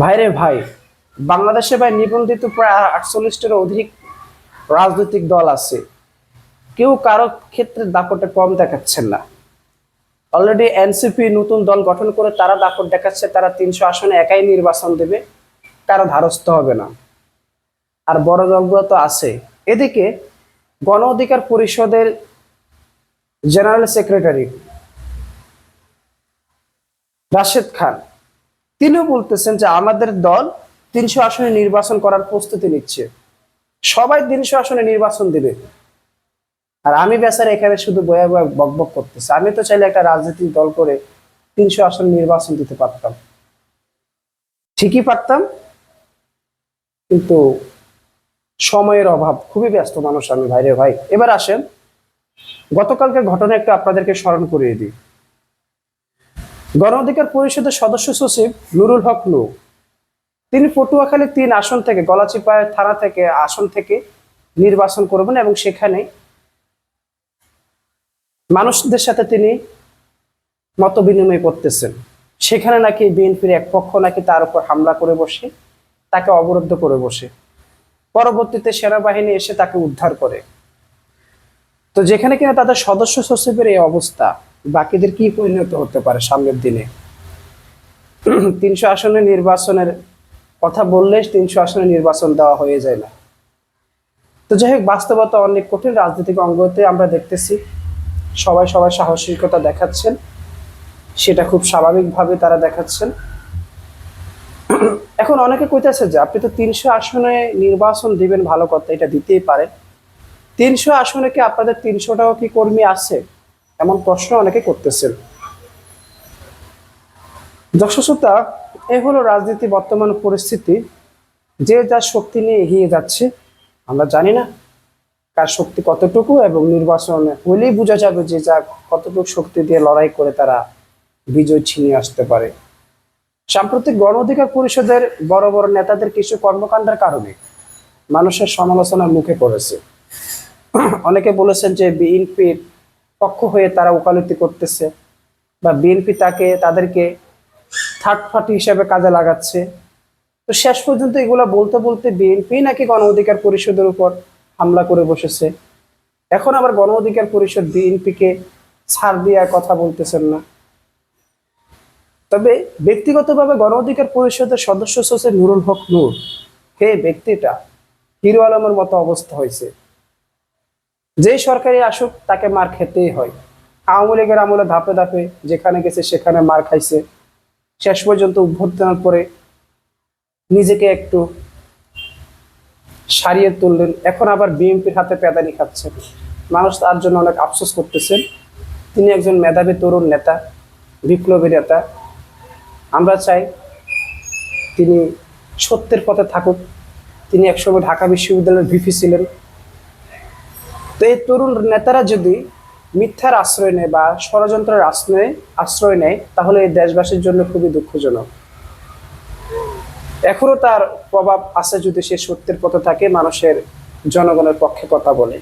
ভাইরে ভাই, বাংলাদেশে ভাই নিবন্ধিত প্রায় আটচল্লিশটার অধিক রাজনৈতিক দল আছে। কেউ কারও ক্ষেত্রে দাপটে কম দেখাচ্ছেন না। অলরেডি এনসিপি নতুন দল গঠন করে তারা দাপট দেখাচ্ছে, তারা তিনশো আসনে একাই নির্বাচন দেবে, কারও ধারস্থ হবে না। আর বড় দলগুলো তো আছে। এদিকে গণ অধিকার পরিষদের জেনারেল সেক্রেটারি রাশেদ খান তিনিও বলতেছেন যে আমাদের দল তিনশো আসনে নির্বাচন করার প্রস্তুতি নিচ্ছে। সবাই তিনশো আসনে নির্বাচন দিবে। আর আমি বেচারা এখানে শুধু বয়া বয়া বকবক করতেছি। আমি তো চাইলে একটা রাজনৈতিক দল করে তিনশো আসন নির্বাচন দিতে পারতাম। ঠিকই পারতাম, কিন্তু সময়ের অভাব। খুবই ব্যস্ত মানুষ আমি, ভাইরে ভাই। এবার আসেন গতকালকে ঘটনা একটু আপনাদেরকে স্মরণ করিয়ে দিই। গণ অধিকার পরিষদের সদস্য সচিব নুরুল হক নু। তিনি পটুয়াখালী তিন আসন থেকে, গলাচিপাড়া থানা থেকে আসন থেকে নির্বাচন করবেন এবং সেখানে মানুষদের সাথে তিনি মত বিনিময় করতেছেন। সেখানে নাকি বিএনপির এক পক্ষ নাকি তার উপর হামলা করে বসে, তাকে অবরুদ্ধ করে বসে। পরবর্তীতে সেনাবাহিনী এসে তাকে উদ্ধার করে। তো যেখানে কিনা তাদের সদস্য সচিবের এই অবস্থা বাকিদের কি পরিণত হতে পারে সামনের দিনে? তিনশো আসনে নির্বাচনের কথা বললে তিনশো আসনে নির্বাচন দেওয়া হয়ে যায় না। তো যাই হোক, বাস্তবতা অনেক কঠিন, রাজনৈতিক অঙ্গতে আমরা দেখতেছি। সবাই সবাই সাহসিকতা দেখাচ্ছেন। সেটা খুব স্বাভাবিকভাবে তারা দেখাচ্ছেন। এখন অনেকে কইতেছে যে, আপনি তো তিনশো আসনে নির্বাচন দিবেন, ভালো কথা, এটা দিতেই পারেন। তিনশো আসনে কি আপনাদের তিনশোটাও কি কর্মী আছে? এমন প্রশ্ন অনেকে করতেছেন। দর্শকতা এ হলো রাজনীতি বর্তমান পরিস্থিতি। যে যার শক্তি নিয়ে এগিয়ে যাচ্ছে, আমরা জানি না কার শক্তি কতটুকু এবং নির্বাচনে হলেই বোঝা যাবে যে যা কতটুকু শক্তি দিয়ে লড়াই করে তারা বিজয় ছিনিয়ে আসতে পারে। সাম্প্রতিক গণ অধিকার পরিষদের বড় বড় নেতাদের কিছু কর্মকাণ্ডের কারণে মানুষের সমালোচনার মুখে পড়েছে। অনেকে বলেছেন যে বিএনপির পক্ষ হয়ে তারা ওকালতি করতেছে বা বিএনপি তাকে তাদেরকে থার্ড পার্টি হিসেবে কাজে লাগাচ্ছে। তো শেষ পর্যন্ত এগুলা বলতে বলতে বিএনপি নাকি গণ অধিকার পরিষদের উপর হামলা করে বসেছে। এখন আবার গণ অধিকার পরিষদ বিএনপিকে ছাড় দেওয়ার কথা বলতেছেন না। তবে ব্যক্তিগতভাবে গণ অধিকার পরিষদের সদস্য সচিব নুরুল হক নূর, হে ব্যক্তিটা, হিরো আলমের মতো অবস্থা হয়েছে। যেই সরকারি আসুক, তাকে মার খেতেই হয়। আওয়ামী লীগের আমলে ধাপে ধাপে যেখানে গেছে সেখানে মার খাইছে। শেষ পর্যন্ত অভ্যর্থনার পরে নিজেকে একটু সারিয়ে তুললেন। এখন আবার বিএনপির হাতে পেদানি খাচ্ছেন মানুষ তার জন্য অনেক আফসোস করতেছেন। তিনি একজন মেধাবী তরুণ নেতা, বিপ্লবী নেতা। আমরা চাই তিনি সত্যের পথে থাকুক। তিনি একসময় ঢাকা বিশ্ববিদ্যালয়ের ভিপি ছিলেন। তো এই তরুণ নেতারা যদি মিথ্যার আশ্রয় নেয় বা ষড়যন্ত্রের আশ্রয় আশ্রয় নেয়, তাহলে এই দেশবাসীর জন্য খুবই দুঃখজনক। এখনও তার প্রভাব আছে যদি সে সত্যের পথে থাকে, মানুষের জনগণের পক্ষে কথা বলে।